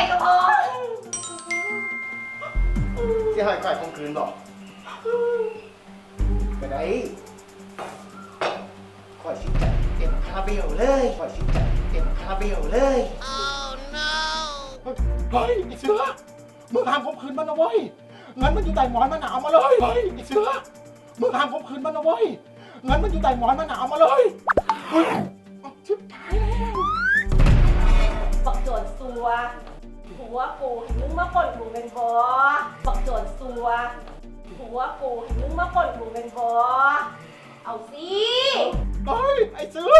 อยก็พอที่หอยไข่คงคืนหรอกไปไหนขอยชิบใจเต็มคาเบลเลยคอยชิบใจเต็มคาเบลเลย เฮ้ยไอ้เชือมึงห้ามข่มขืนมันนะเว้ยเงินมันอยู่ใต้หมอนมันหนาวเอามาเลยเฮ้ยไอ้เสือมึงห้ามข่มขืนมันนะเว้ยเงินมันอยู่ใต้หมอนมันหนาวเอามาเลยเฮ้ยชิบหายแล้ว บอกโจรสัว หัวกูให้มึงมาป่นกูเป็นบอบักโจรสัวหัวกูให้มึงมาป่นกูเป็นบอเอาสิเฮ้ยไอ้ซื้อ